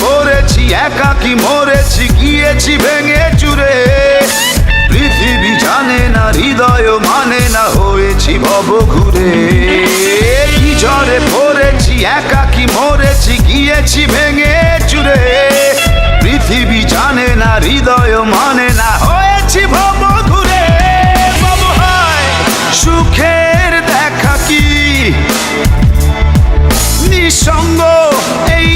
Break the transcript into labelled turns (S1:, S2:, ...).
S1: পড়েছি একাকি মরেছি, গিয়েছি ভেঙে চুরে। পৃথিবী জানে না হৃদয় মানে না, হয়েছি ভব ঘুরে কি ভরেছি পড়েছি একাকি মরেছি, গিয়েছি ভেঙে চুরে। পৃথিবী জানে না হৃদয় মানে না, হয়েছি ভব ঘুরে সুখের দেখা কি? নিঃসঙ্গ, এই